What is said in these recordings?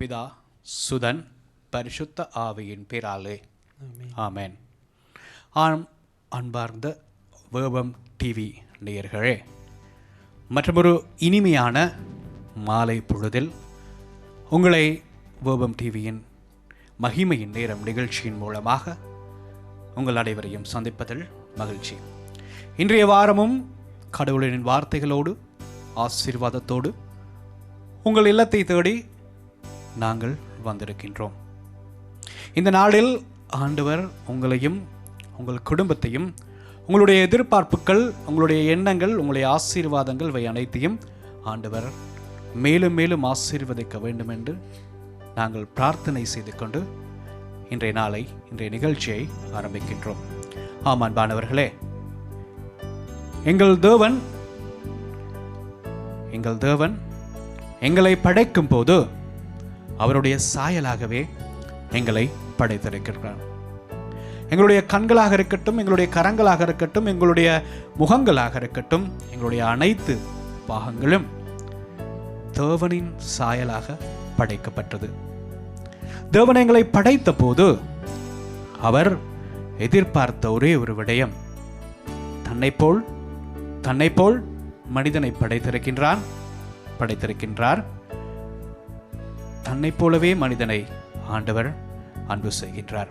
பிதா சுதன் பரிசுத்த ஆவியின் பேராலே. ஆமென். ஆம் அன்பார்ந்த வேபம் டிவி நேயர்களே மற்றொரு இனிமையான மாலை பொழுதில் உங்களை வேபம் டிவியின் மகிமையின் நேரம் நிகழ்ச்சியின் மூலமாக உங்கள் அனைவரையும் சந்திப்பதில் மகிழ்ச்சி. இன்றைய வாரமும் கடவுளின் வார்த்தைகளோடு ஆசீர்வாதத்தோடு உங்கள் இல்லத்தை தேடி நாங்கள் வந்திருக்கின்றோம். இந்த நாளில் ஆண்டவர் உங்களையும் உங்கள் குடும்பத்தையும் உங்களுடைய எதிர்பார்ப்புகள் உங்களுடைய எண்ணங்கள் உங்களுடைய ஆசீர்வாதங்கள் இவை அனைத்தையும் ஆண்டவர் மேலும் மேலும் ஆசீர்வதிக்க வேண்டும் என்று நாங்கள் பிரார்த்தனை செய்து கொண்டு இன்றைய நாளை இன்றைய நிகழ்ச்சியை ஆரம்பிக்கின்றோம். ஆம் அன்பானவர்களே எங்கள் தேவன் எங்கள் தேவன் எங்களை படைக்கும் போது அவருடைய சாயலாகவே எங்களை படைத்திருக்கிறார். எங்களுடைய கண்களாக இருக்கட்டும் எங்களுடைய கரங்களாக இருக்கட்டும் எங்களுடைய முகங்களாக இருக்கட்டும் எங்களுடைய அனைத்து பாகங்களும் தேவனின் சாயலாக படைக்கப்பட்டது. தேவன் எங்களை படைத்த போது அவர் எதிர்பார்த்த ஒரே ஒரு விடயம். தன்னை போல் தன்னை போல் மனிதனை படைத்திருக்கின்றான் படைத்திருக்கின்றார். தன்னைப் போலவே மனிதனை ஆண்டவர் அன்பு செய்கின்றார்.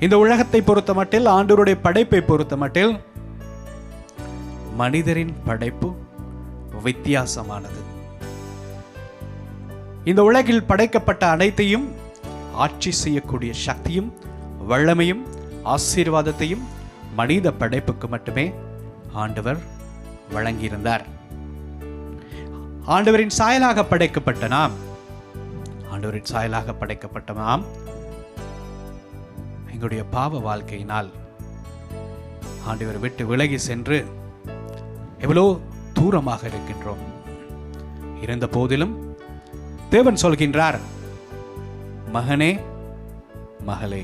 இந்த உலகத்தை பொறுத்த மட்டில் ஆண்டவருடைய படைப்பை பொறுத்த மட்டில் மனிதரின் படைப்பு வித்தியாசமானது. இந்த உலகில் படைக்கப்பட்ட அனைத்தையும் ஆட்சி செய்யக்கூடிய சக்தியும் வல்லமையும் ஆசீர்வாதத்தையும் மனித படைப்புக்கு மட்டுமே ஆண்டவர் வழங்கியிருந்தார். ஆண்டவரின் சாயலாக படைக்கப்பட்ட நாம் ஆண்டவரின் சாயலாக படைக்கப்பட்ட நாம் எங்களுடைய பாவ வாழ்க்கையினால் ஆண்டவர் விட்டு விலகி சென்று எவ்வளோ தூரமாக இருக்கின்றோம். இருந்த போதிலும் தேவன் சொல்கின்றார் மகனே மகளே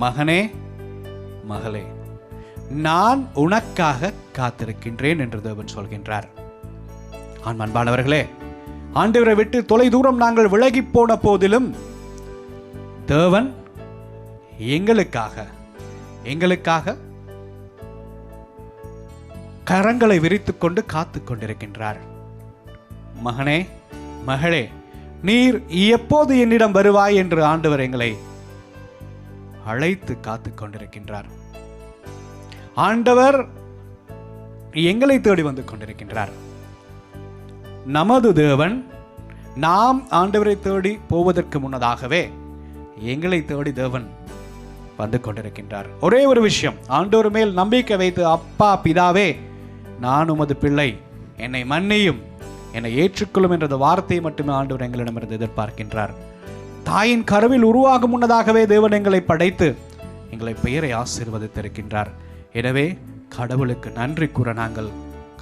மகனே மகளே நான் உனக்காக காத்திருக்கின்றேன் என்று தேவன் சொல்கின்றார். ஆண் அன்பானவர்களே ஆண்டவரை விட்டு தொலை தூரம் நாங்கள் விலகி போன போதிலும் தேவன் எங்களுக்காக எங்களுக்காக கரங்களை விரித்துக் கொண்டு காத்து கொண்டிருக்கின்றார். மகனே மகளே நீர் எப்போது என்னிடம் வருவாய் என்று ஆண்டவர் எங்களை அழைத்து காத்து கொண்டிருக்கின்றார். ஆண்டவர் எங்களை தேடி வந்து கொண்டிருக்கின்றார். நமது தேவன் நாம் ஆண்டவரை தேடி போவதற்கு முன்னதாகவே எங்களை தேடி தேவன் வந்து கொண்டிருக்கின்றார். ஒரே ஒரு விஷயம் ஆண்டோர் மேல் நம்பிக்கை வைத்து அப்பா பிதாவே நான் உமது பிள்ளை. என்னை மன்னியும். என்னை ஏற்றுக்கொள்ளும் என்ற வார்த்தையை மட்டுமே ஆண்டவர் எங்களிடமிருந்து எதிர்பார்க்கின்றார். தாயின் கருவில் உருவாகும் முன்னதாகவே தேவன் எங்களை படைத்து எங்களை பெயரை ஆசீர்வதித்திருக்கின்றார். எனவே கடவுளுக்கு நன்றி கூற நாங்கள்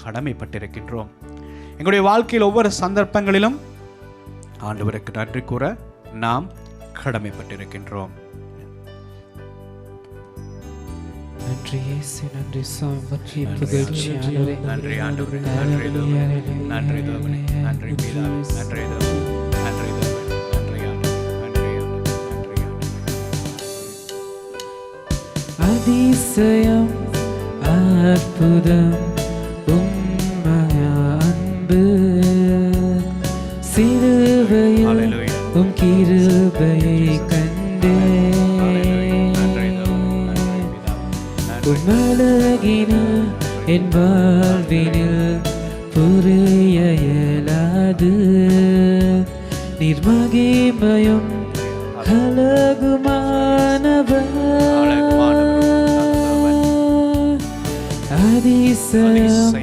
கடமைப்பட்டிருக்கின்றோம். எங்களுடைய வாழ்க்கையில் ஒவ்வொரு சந்தர்ப்பங்களிலும் ஆண்டவருக்கு நன்றி கூற நாம் கடமைப்பட்டிருக்கின்றோம். நன்றி இயேசு நன்றி சாமி பற்றி புகழ்ச்சியானவரே நன்றி ஆண்டவரே. நன்றி தேவனே நன்றி தேவனே நன்றி பிதாவே நன்றி தேவனே நன்றி தேவனே நன்றி ஆண்டவரே நன்றி ஆண்டவரே நன்றி ஆண்டவரே. அதிசயம் அற்புதம் உண்மைய உம் கிருபையை கண்டே. உம்மழகினில் என் வாழ்வினில் புரிய இயலாது நிர்மகிமயம் அழகுமானவர். அதிசயம்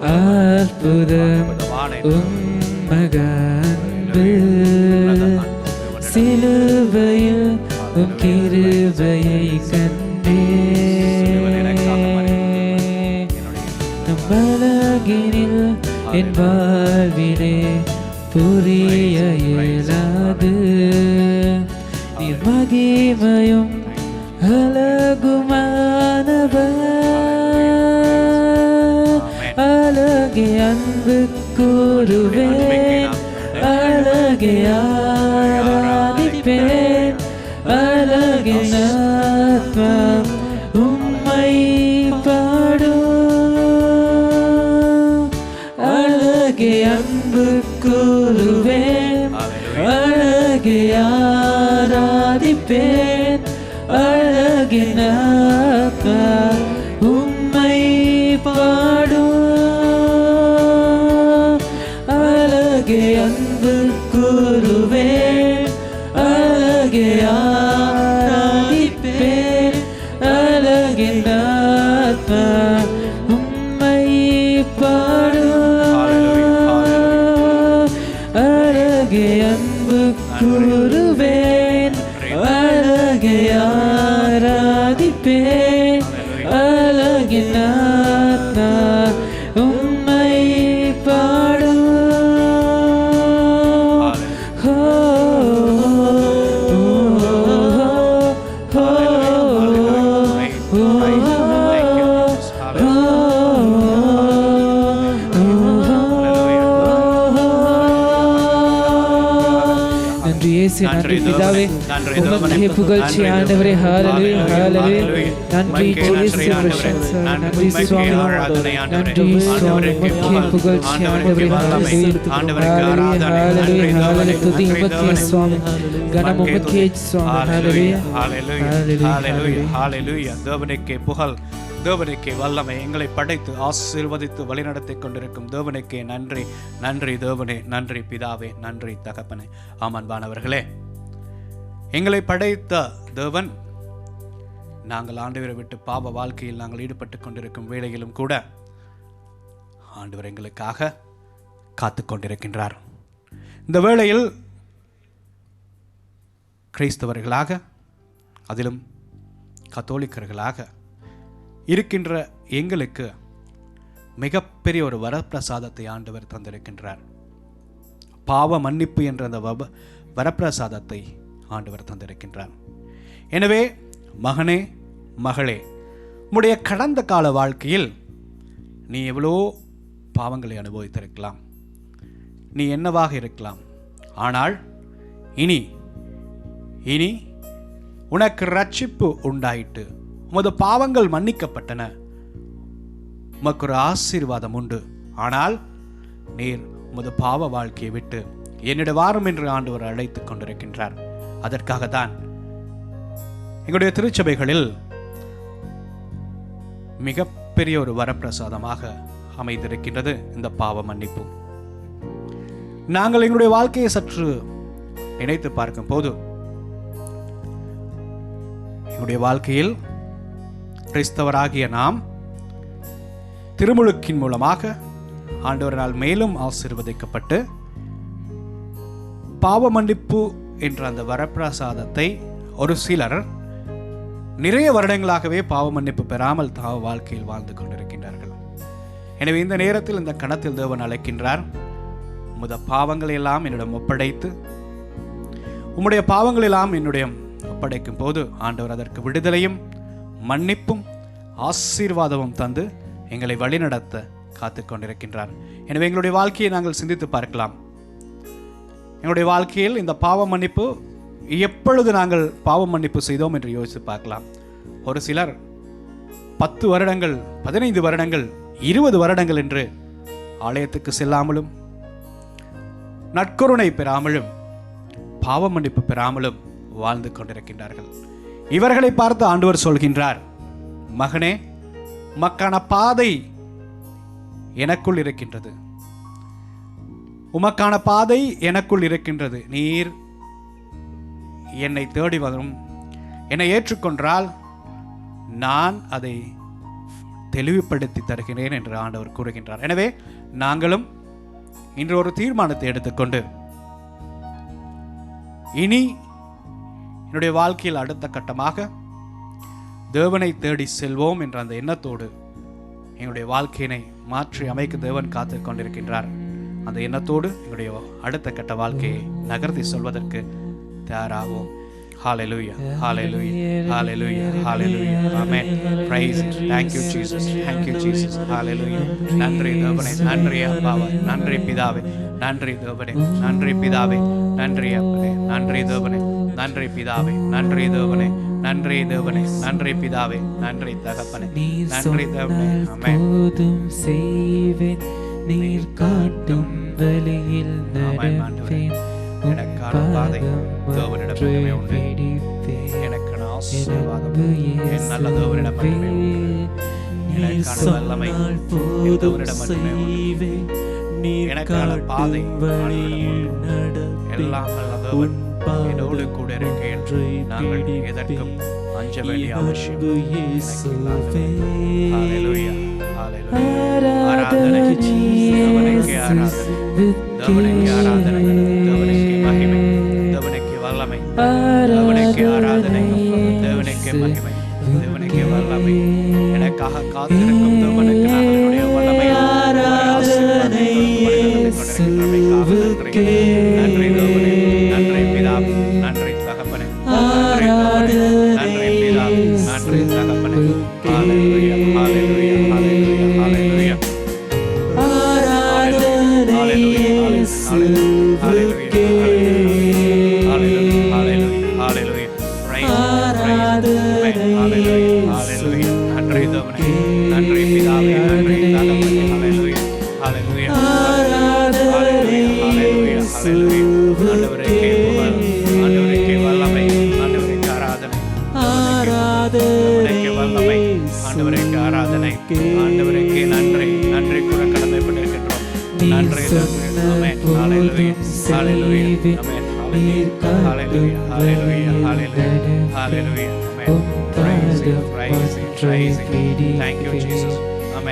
அற்புதம் அற்புதமான உம்மகன்பு சிலுவையில் கிருபையை கண்டே. நம்மலகினில் என் வாழ்விலே புரிய இயலாது. நீர் மகிமையும் அழகுமானவர். அழகிய அன்பு கூறுவே அழகே நன்றி இயேசு உமக்கே புகழ்ச்சி ஆண்டவரே ஹalleluya ஹalleluya நன்றி இயேசு பிரசன்ன நன்றி சுவாமி நன்றி சுவாமி உமக்கே புகழ்ச்சி ஆண்டவரே ஹalleluya ஹalleluya ஹalleluya துதி உமக்கே சுவாமி கனம் உமக்கே சுவாமி ஹalleluya ஹalleluya ஹalleluya தேவனுக்கே புகழ் தேவனுக்கே வல்லமை எங்களை படைத்து ஆசீர்வதித்து வழிநடத்திக் கொண்டிருக்கும் தேவனுக்கே நன்றி நன்றி தேவனே நன்றி பிதாவே நன்றி தகப்பனே ஆமன்பானவர்களே எங்களை படைத்த தேவன் நாங்கள் ஆண்டவரை விட்டு பாவ வாழ்க்கையில் நாங்கள் ஈடுபட்டு கொண்டிருக்கும் வேளையிலும் கூட ஆண்டவர் எங்களுக்காக காத்து கொண்டிருக்கின்றார். இந்த வேளையில் கிறிஸ்தவர்களாக அதிலும் கத்தோலிக்கர்களாக இருக்கின்ற எங்களுக்கு மிகப்பெரிய ஒரு வரப்பிரசாதத்தை ஆண்டவர் தந்திருக்கின்றார். பாவ மன்னிப்பு என்ற அந்த வப வரப்பிரசாதத்தை ஆண்டவர் தந்திருக்கின்றார். எனவே மகனே மகளே உடைய கடந்த கால வாழ்க்கையில் நீ எவ்வளோ பாவங்களை அனுபவித்திருக்கலாம். நீ என்னவாக இருக்கலாம். ஆனால் இனி இனி உனக்கு ரட்சிப்பு உண்டாயிட்டு உமது பாவங்கள் மன்னிக்கப்பட்டன. உமக்கு ஒரு ஆசீர்வாதம் உண்டு. ஆனால் நீர் உமது பாவ வாழ்க்கையை விட்டு என்னிட வாரம் என்று ஆண்டவர் அழைத்துக் கொண்டிருக்கின்றார். அதற்காகத்தான். எங்களுடைய திருச்சபைகளில் மிகப்பெரிய ஒரு வரப்பிரசாதமாக அமைந்திருக்கின்றது இந்த பாவ மன்னிப்பு. நாங்கள் எங்களுடைய வாழ்க்கையை சற்று நினைத்து பார்க்கும் போது எங்களுடைய வாழ்க்கையில் கிறிஸ்தவராகிய நாம் திருமுழுக்கின் மூலமாக ஆண்டவரால் மேலும் ஆசீர்வதிக்கப்பட்டு பாவ மன்னிப்பு என்ற அந்த வரப்பிரசாதத்தை ஒரு சிலர் நிறைய வருடங்களாகவே பாவ மன்னிப்பு பெறாமல் தாவ வாழ்க்கையில் வாழ்ந்து கொண்டிருக்கின்றார்கள். எனவே இந்த நேரத்தில் இந்த கணத்தில் தேவன் அழைக்கின்றார். உமது பாவங்களை எல்லாம் என்னிடம் ஒப்படைத்து உம்முடைய பாவங்கள் எல்லாம் என்னுடைய ஒப்படைக்கும் போது ஆண்டவர் அதற்கு விடுதலையும் மன்னிப்பும் ஆசீர்வாதமும் தந்து எங்களை வழிநடத்த காத்து கொண்டிருக்கின்றார் எனவே எங்களுடைய வாழ்க்கையை நாங்கள் சிந்தித்து பார்க்கலாம். எங்களுடைய வாழ்க்கையில் இந்த பாவ மன்னிப்பு எப்பொழுது நாங்கள் பாவ மன்னிப்பு செய்தோம் என்று யோசித்து பார்க்கலாம். ஒரு சிலர் பத்து வருடங்கள் பதினைந்து வருடங்கள் இருபது வருடங்கள் என்று ஆலயத்துக்கு செல்லாமலும் நற்கருணை பெறாமலும் பாவ மன்னிப்பு பெறாமலும் வாழ்ந்து கொண்டிருக்கின்றார்கள். இவர்களை பார்த்து ஆண்டவர் சொல்கின்றார் மகனே மக்கான பாதை எனக்குள் இருக்கின்றது. உமக்கான பாதை எனக்குள் இருக்கின்றது. நீர் என்னை தேடி வரும். என்னை ஏற்றுக்கொண்டால் நான் அதை தெளிவுபடுத்தி தருகிறேன் என்று ஆண்டவர் கூறுகின்றார். எனவே நாங்களும் இன்று ஒரு தீர்மானத்தை எடுத்துக்கொண்டு இனி என்னுடைய வாழ்க்கையில் அடுத்த கட்டமாக தேவனை தேடி செல்வோம் என்ற அந்த எண்ணத்தோடு என்னுடைய வாழ்க்கையினை மாற்றி அமைக்க தேவன் காத்து கொண்டிருக்கின்றார். அந்த எண்ணத்தோடு எங்களுடைய அடுத்த கட்ட வாழ்க்கையை நகர்த்தி சொல்வதற்கு தயாராகும் Hallelujah. Hallelujah. Hallelujah. Hallelujah. Amen. Praise it. Thank you, Jesus. Thank you, Jesus. Hallelujah. நன்றி தேவனே நன்றி அப்பாவே நன்றி பிதாவே நன்றி தேவனே நன்றி பிதாவே நன்றி அப்பனே நன்றி தேவனே நன்றி பிதாவே நன்றி தேவனே நன்றி தேவனே நன்றி பிதாவே நன்றி தகப்பனே நன்றி தேவனே சொன்னால் செய்வேன் நீர் காட்டும் வழியில். நடப்பேன். எனக்கான பாதை தேவனிடம் உண்டு. எனக்கான ஆசீர்வாதம் என் நல்ல தேவனிடம் மட்டுமே எனக்கான வல்லமை தேவனிடம் மட்டுமே உண்டு. எனக்கான பாதை. எல்லாம் வல்ல தேவன். என்னோடு கூட இருக்க என்று நாங்கள் எதற்கும் அஞ்ச வேண்டிய அவசியம் எனக்கு இல்லை ஆண்டவரே. ஹalleluya, ஹalleluya. ஆராதனை தேவனுக்கே ஆராதனை தேவனுக்கே ஆராதனை தேவனுக்கே மகிமை தேவனுக்கே வல்லமை தேவனுக்கே ஆராதனை தேவனுக்கே மகிமை தேவனுக்கே வல்லமை எனக்காக காத்திருக்கும் தேவனுக்கு நாங்கள் என்னுடைய வல்லமை ஆராதனை நன்றி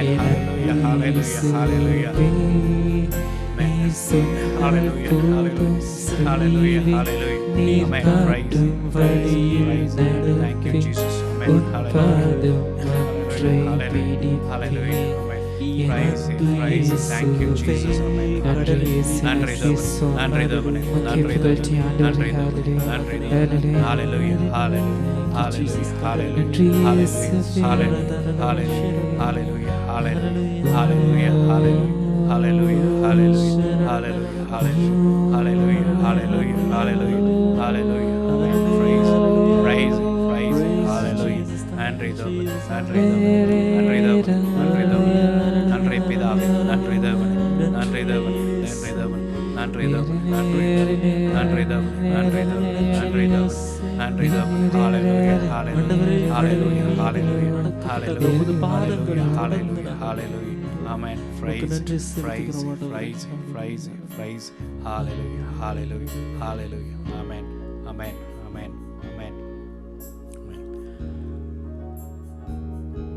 Amen. Hallelujah. Hallelujah. Hallelujah. Amen. Hallelujah. Hallelujah. Hallelujah. Hallelujah. Amen. Praise. Praise. Thank you, Jesus. Amen. Hallelujah. Hallelujah. Hallelujah. Hallelujah! Hallelujah. Hallelujah. Hallelujah. Hallelujah. Hallelujah hallelujah hallelujah hallelujah hallelujah hallelujah hallelujah hallelujah hallelujah hallelujah hallelujah hallelujah praise praise praise hallelujah நன்றி தேவன் நன்றி தேவன் நன்றி தேவன் நன்றி தேவன் நன்றி பிதாவே நன்றி தேவன் நன்றி தேவன் நன்றி தேவன் நன்றி தேவன் நன்றி தேவன் நன்றி தேவன் நன்றி தேவன் நன்றி தேவன் நன்றி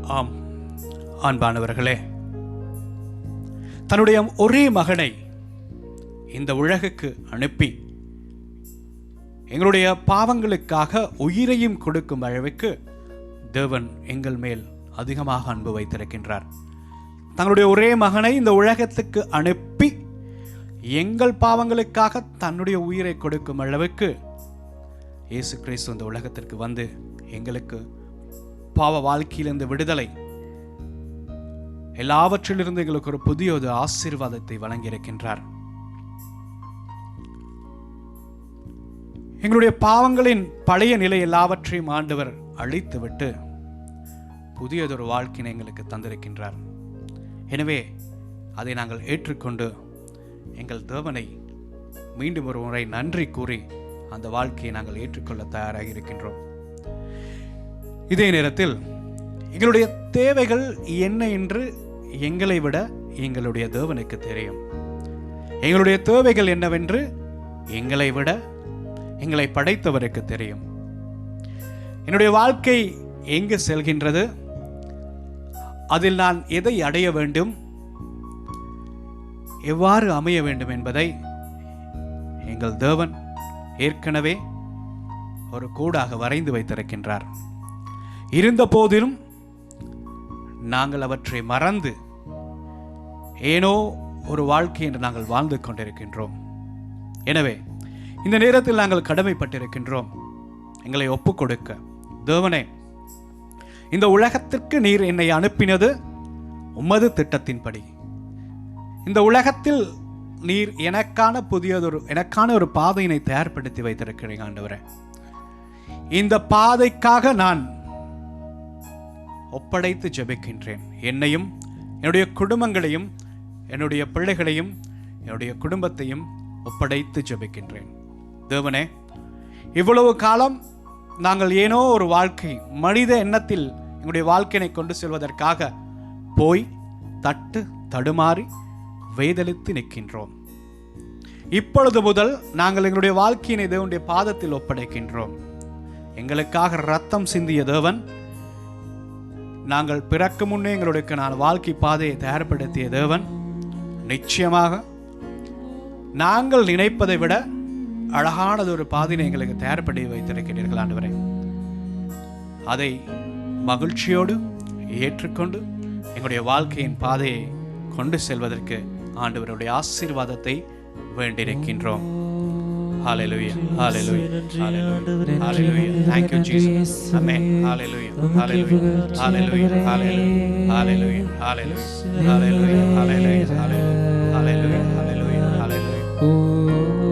ஆம். ஆண்பானவர்களே தன்னுடைய ஒரே மகனை இந்த உலகுக்கு அனுப்பி எங்களுடைய பாவங்களுக்காக உயிரையும் கொடுக்கும் அளவுக்கு தேவன் எங்கள் மேல் அதிகமாக அன்பு வைத்திருக்கின்றார். தங்களுடைய ஒரே மகனை இந்த உலகத்துக்கு அனுப்பி எங்கள் பாவங்களுக்காக தன்னுடைய உயிரை கொடுக்கும் அளவுக்கு இயேசு கிறிஸ்து இந்த உலகத்திற்கு வந்து எங்களுக்கு பாவ வாழ்க்கையிலிருந்து விடுதலை. எல்லாவற்றிலிருந்து எங்களுக்கு ஒரு புதிய ஒரு ஆசீர்வாதத்தை வழங்கியிருக்கின்றார். எங்களுடைய பாவங்களின் பழைய நிலை எல்லாவற்றையும் ஆண்டவர் அழித்துவிட்டு புதியதொரு வாழ்க்கையை எங்களுக்கு தந்திருக்கின்றார். எனவே அதை நாங்கள் ஏற்றுக்கொண்டு எங்கள் தேவனை மீண்டும் ஒரு முறை நன்றி கூறி அந்த வாழ்க்கையை நாங்கள் ஏற்றுக்கொள்ள தயாராக இருக்கின்றோம். இதே நேரத்தில் எங்களுடைய தேவைகள் என்ன என்று எங்களை விட எங்களுடைய தேவனுக்கு தெரியும். எங்களுடைய தேவைகள் என்னவென்று எங்களை விட எங்களை படைத்தவருக்கு தெரியும். என்னுடைய வாழ்க்கை எங்கு செல்கின்றது? அதில் நான் எதை அடைய வேண்டும்? எவ்வாறு அமைய வேண்டும் என்பதை எங்கள் தேவன் ஏற்கனவே ஒரு கூடாக வரைந்து வைத்திருக்கின்றார். இருந்த போதிலும் நாங்கள் அவற்றை மறந்து ஏனோ ஒரு வாழ்க்கை என்று நாங்கள் வாழ்ந்து கொண்டிருக்கின்றோம். எனவே இந்த நேரத்தில் நாங்கள் கடமைப்பட்டிருக்கின்றோம். எங்களை ஒப்புக்கொடுக்க. தேவனே இந்த உலகத்திற்கு நீர் என்னை அனுப்பினது உமது திட்டத்தின்படி. இந்த உலகத்தில் நீர் எனக்கான புதியதொரு எனக்கான ஒரு பாதையினை தயார்படுத்தி வைத்திருக்கிறீங்க ஆண்டவரே. இந்த பாதைக்காக நான் ஒப்படைத்து ஜெபிக்கின்றேன். என்னையும் என்னுடைய குடும்பங்களையும் என்னுடைய பிள்ளைகளையும் என்னுடைய குடும்பத்தையும் ஒப்படைத்து ஜெபிக்கின்றேன். தேவனே இவ்வளவு காலம் நாங்கள் ஏனோ ஒரு வாழ்க்கை மனித எண்ணத்தில் எங்களுடைய வாழ்க்கையினை கொண்டு செல்வதற்காக போய் தட்டு தடுமாறி வேதலித்து நிற்கின்றோம். இப்பொழுது முதல் நாங்கள் எங்களுடைய வாழ்க்கையினை தேவனுடைய பாதத்தில் ஒப்படைக்கின்றோம். எங்களுக்காக ரத்தம் சிந்திய தேவன் நாங்கள் பிறக்க முன்னே எங்களுடைய நான் வாழ்க்கை பாதையை தயார்படுத்திய தேவன் நிச்சயமாக நாங்கள் நினைப்பதை விட அழகானது ஒரு பாதையை எங்களுக்கு தயார்படுத்தி வைத்திருக்கிறீர்கள் ஆண்டவரே அதை மகிழ்ச்சியோடு ஏற்றுக்கொண்டு எங்களுடைய வாழ்க்கையின் பாதையை கொண்டு செல்வதற்கு ஆண்டவருடைய ஆசீர்வாதத்தை வேண்டியிருக்கின்றோம் Hallelujah. Hallelujah. Hallelujah. Hallelujah. Thank you, Jesus. Amen. Hallelujah. Hallelujah. Hallelujah. Hallelujah. Hallelujah. Hallelujah. Hallelujah. Hallelujah. Hallelujah. Hallelujah. Hallelujah. Hallelujah.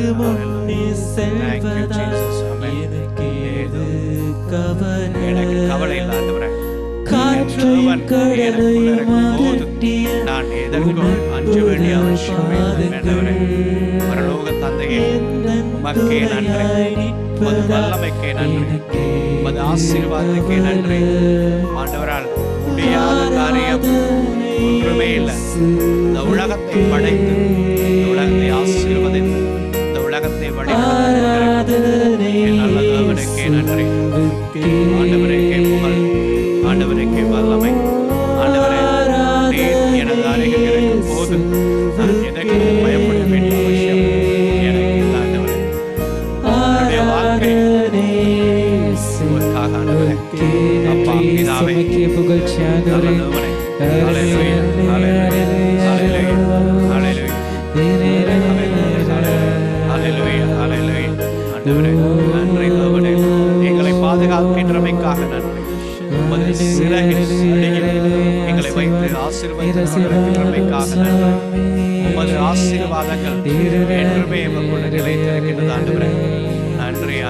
எனக்கு முன்னே செல்வதா. எனக்கு ஏது எனக்கு கவலை கவலை இல்லை ஆண்டவரே காற்றையும் கடலையும் நான் எதற்கும் அஞ்ச வேண்டிய அவசியம் பரலோக தந்தையே உமக்கே நன்றி. உமது வல்லமைக்கே நன்றி. உமது ஆசீர்வாதத்துக்கே நன்றி. ஆண்டவரால் முடியாத காரியம் ஒன்றுமே இல்லை. இந்த உலகத்தை படைத்து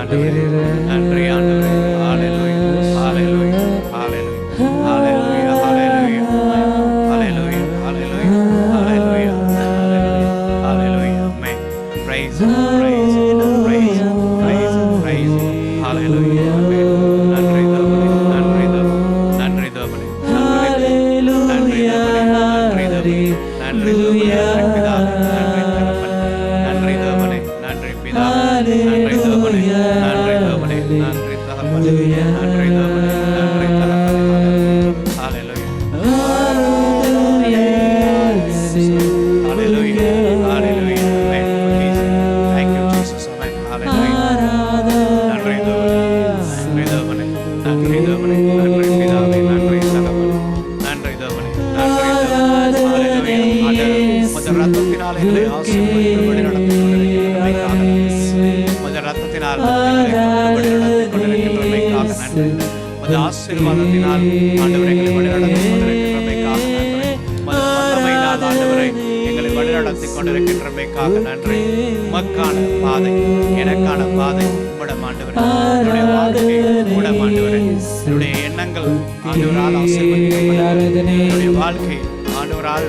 நன்றி ஆண்டவரே. நன்றி ஆண்டவரே. தவனை நன்றி பிதாவை நன்றி தகவல் நன்றி தவனை நன்றி பாதை எனக்கான பாதை உடமாண்டவர் என்னுடைய என்னுடைய எண்ணங்கள் ஆண்டவரால் ஆசீர்வதிக்கப்படும். வாழ்க்கை ஆண்டவரால்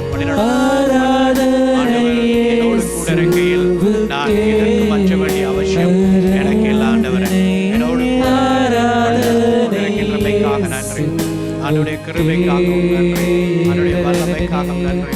என்னோடு கூட இருக்கையில் நான் இதற்கு மற்ற வேண்டிய அவசியம். எனக்கு இல்லை ஆண்டவரே என்னோடு இருக்கின்றமைக்காக நன்றி. ஆண்டுடைய கிருபைக்காகவும் நன்றி. ஆண்டுடைய வல்லமைக்காகவும் நன்றி.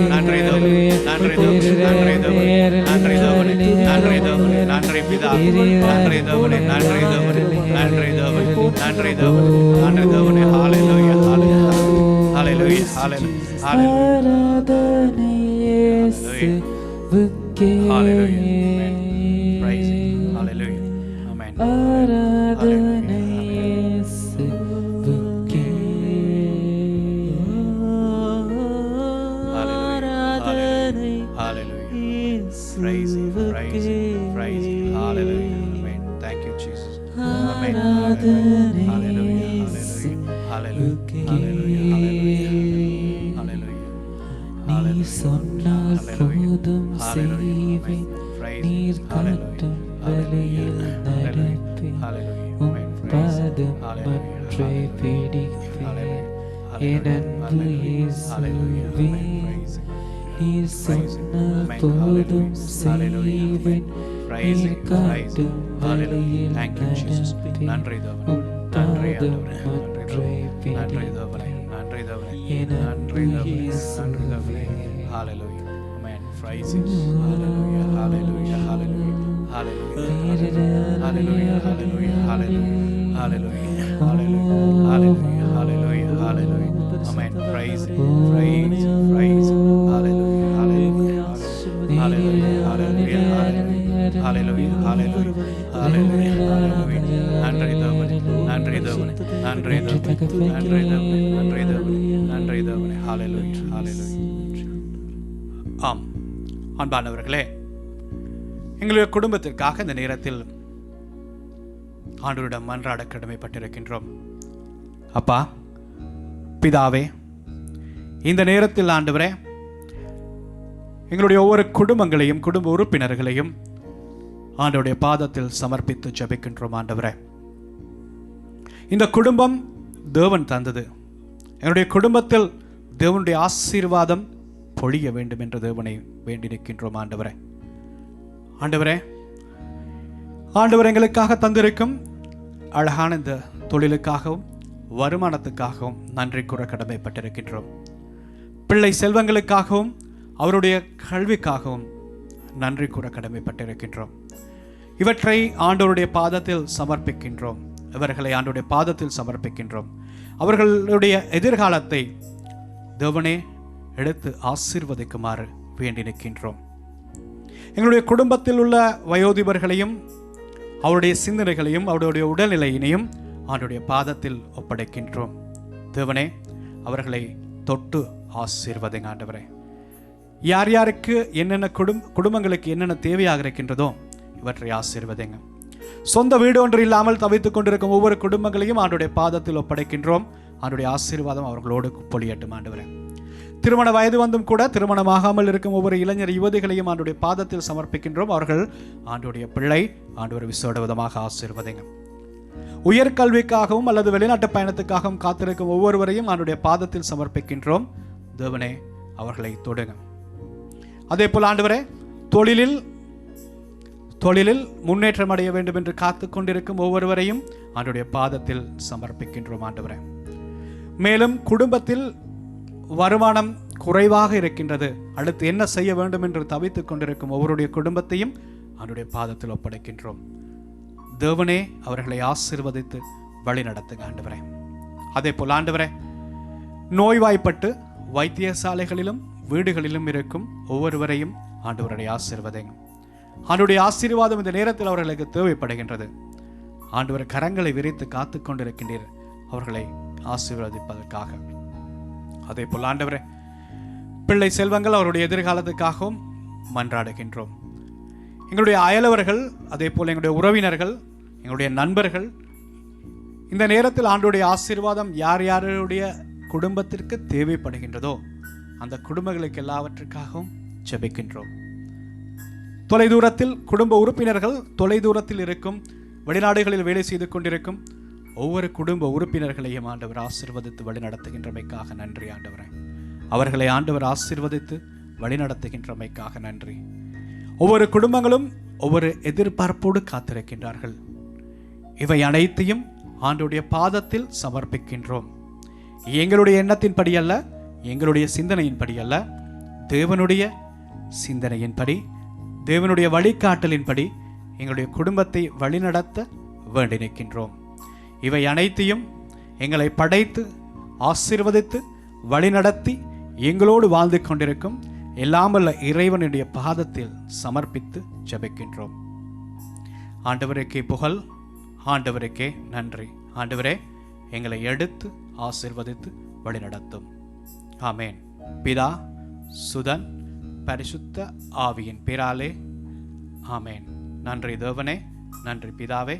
நன்றி நன்றி நன்றி நன்றி நன்றி பிதா நன்றி தவனே நன்றி தவனே நன்றி தவனே நன்றி தவனே நன்றி தவனே ஹalleluya ஹalleluya ஹalleluya ஹalleluya Hallelujah. Praise Him. Hallelujah. Amen. Amen. ஆராதனை Praise Him, praise Him, praise Him. Hallelujah. Amen. Thank you, Jesus. Amen. Hallelujah. Hallelujah. Hallelujah. Hallelujah. Hallelujah. நீ சொன்னால் போதும் செய்வேன் நீர். காட்டும் வழியில் நடப்பேன் உம் பாதம் பற்றி பிடிப்பேன் என் அன்பு இயேசுவே நீர் காட்டும் வழியில் Thank you, Jesus. நன்றி தேவனே. நன்றி ஆண்டவரே. நன்றி தேவனே. நன்றி தேவனே. நன்றி தேவனே. நன்றி தேவனே. Hallelujah. Amen. Praise. Hallelujah. Hallelujah. Hallelujah. Hallelujah. Hallelujah. Hallelujah. Hallelujah. Hallelujah. Hallelujah. Hallelujah. Hallelujah. Hallelujah. Amen. Praise நன்றி தேவனே. நன்றி தேவனே. நன்றி தேவனே. நன்றி தேவனே. ஆம் அன்பானவர்களே எங்களுடைய குடும்பத்திற்காக இந்த நேரத்தில் ஆண்டோரிடம் மன்றாட கடமைப்பட்டிருக்கின்றோம் அப்பா பிதாவே இந்த நேரத்தில் ஆண்டவரே எங்களுடைய ஒவ்வொரு குடும்பங்களையும் குடும்ப உறுப்பினர்களையும் ஆண்டவருடைய பாதத்தில் சமர்ப்பித்து ஜபிக்கின்றோம் ஆண்டவரே இந்த குடும்பம் தேவன் தந்தது. என்னுடைய குடும்பத்தில் தேவனுடைய ஆசீர்வாதம் பொழிய வேண்டும் என்று தேவனை வேண்டி நிற்கின்றோம் ஆண்டவரே. ஆண்டவரே ஆண்டவர் எங்களுக்காக தந்திருக்கும் அழகான இந்த தொழிலுக்காகவும் வருமானத்துக்காகவும் நன்றி கூற கடமைப்பட்டிருக்கின்றோம். பிள்ளை செல்வங்களுக்காகவும் அவருடைய கல்விக்காகவும் நன்றி கூற கடமைப்பட்டிருக்கின்றோம். இவற்றை ஆண்டவருடைய பாதத்தில் சமர்ப்பிக்கின்றோம். இவர்களை ஆண்டுடைய பாதத்தில் சமர்ப்பிக்கின்றோம். அவர்களுடைய எதிர்காலத்தை தேவனே எடுத்து ஆசீர்வதிக்குமாறு வேண்டி நிற்கின்றோம். எங்களுடைய குடும்பத்தில் உள்ள வயோதிபர்களையும் அவருடைய சிந்தனைகளையும் அவருடைய உடல்நிலையினையும் ஆண்டுடைய பாதத்தில் ஒப்படைக்கின்றோம். தேவனே அவர்களை தொட்டு ஆசீர்வதிங்க ஆண்டவரே. யார் யாருக்கு என்னென்ன குடும் குடும்பங்களுக்கு என்னென்ன தேவையாக இருக்கின்றதோ இவற்றை ஆசீர்வதிங்க. சொந்த வீடு ஒன்று இல்லாமல் தவித்துக் கொண்டிருக்கும் ஒவ்வொரு குடும்பங்களையும் ஆண்டுடைய பாதத்தில் ஒப்படைக்கின்றோம். ஆண்டுடைய ஆசீர்வாதம் அவர்களோடு பொழியட்டும் ஆண்டு திருமண வயது வந்தும் கூட திருமணமாகாமல் இருக்கும் ஒவ்வொரு இளைஞர் யுவதிகளையும் ஆண்டுடைய பாதத்தில் சமர்ப்பிக்கின்றோம். அவர்கள் ஆண்டுடைய பிள்ளை ஆண்டு விசேட விதமாக ஆசீர்வதிங்க. உயர்கல்விக்காகவும் அல்லது வெளிநாட்டு பயணத்துக்காகவும் காத்திருக்கும் ஒவ்வொருவரையும் ஆண்டுடைய பாதத்தில் சமர்ப்பிக்கின்றோம். தேவனே அவர்களை தொடுங்க. அதே போல் ஆண்டவரே தொழிலில் தொழிலில் முன்னேற்றம் அடைய வேண்டும் என்று காத்து கொண்டிருக்கும் ஒவ்வொருவரையும் ஆண்டுடைய பாதத்தில் சமர்ப்பிக்கின்றோம் ஆண்டவரே. மேலும் குடும்பத்தில் வருமானம் குறைவாக இருக்கின்றது. அடுத்து என்ன செய்ய வேண்டும் என்று தவித்துக் கொண்டிருக்கும் ஒவ்வொருடைய குடும்பத்தையும் அவருடைய பாதத்தில் ஒப்படைக்கின்றோம். தேவனே அவர்களை ஆசீர்வதித்து வழி நடத்துங்க ஆண்டவரே. அதே போல் ஆண்டவரே நோய்வாய்ப்பட்டு வைத்தியசாலைகளிலும் வீடுகளிலும் இருக்கும் ஒவ்வொருவரையும் ஆண்டவருடைய ஆசீர்வதிங்க. ஆண்டுடைய ஆசீர்வாதம் இந்த நேரத்தில் அவர்களுக்கு தேவைப்படுகின்றது. ஆண்டவர் கரங்களை விரித்து காத்து கொண்டிருக்கின்றீர். அவர்களை ஆசீர்வதிப்பதற்காக. அதே போல் ஆண்டவரே பிள்ளை செல்வங்கள் அவருடைய எதிர்காலத்துக்காகவும் மன்றாடுகின்றோம். எங்களுடைய அயலவர்கள் அதே போல் எங்களுடைய உறவினர்கள் எங்களுடைய நண்பர்கள் இந்த நேரத்தில் ஆண்டுடைய ஆசீர்வாதம் யார் யாருடைய குடும்பத்திற்கு தேவைப்படுகின்றதோ அந்த குடும்பங்களுக்கு எல்லாவற்றுக்காகவும் ஜெபிக்கின்றோம். தொலைதூரத்தில் குடும்ப உறுப்பினர்கள் தொலைதூரத்தில் இருக்கும் வெளிநாடுகளில் வேலை செய்து கொண்டிருக்கும் ஒவ்வொரு குடும்ப உறுப்பினர்களையும் ஆண்டவர் ஆசீர்வதித்து வழிநடத்துகின்றமைக்காக நன்றி ஆண்டவரே. அவர்களை ஆண்டவர் ஆசீர்வதித்து வழிநடத்துகின்றமைக்காக நன்றி. ஒவ்வொரு குடும்பங்களும் ஒவ்வொரு எதிர்பார்ப்போடு காத்திருக்கின்றார்கள். இவை அனைத்தையும் ஆண்டுடைய பாதத்தில் சமர்ப்பிக்கின்றோம். எங்களுடைய எண்ணத்தின்படி அல்ல எங்களுடைய சிந்தனையின்படி அல்ல தேவனுடைய சிந்தனையின்படி தேவனுடைய வழிகாட்டலின்படி எங்களுடைய குடும்பத்தை வழிநடத்த வேண்டி நிற்கின்றோம் இவை அனைத்தையும் எங்களை படைத்து ஆசீர்வதித்து வழிநடத்தி எங்களோடு வாழ்ந்து கொண்டிருக்கும் எல்லாமல்ல இறைவனுடைய பாதத்தில் சமர்ப்பித்து ஜெபிக்கின்றோம். ஆண்டவருக்கே புகழ் ஆண்டவருக்கே நன்றி. ஆண்டவரே எங்களை எடுத்து ஆசீர்வதித்து வழிநடத்தும். ஆமேன். பிதா சுதன் பரிசுத்த ஆவியின் பிறாலே ஆமேன். நன்றி தேவனே நன்றி பிதாவே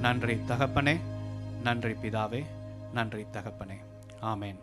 நன்றி தகப்பனே நன்றி பிதாவே நன்றி தகப்பனே. ஆமேன்.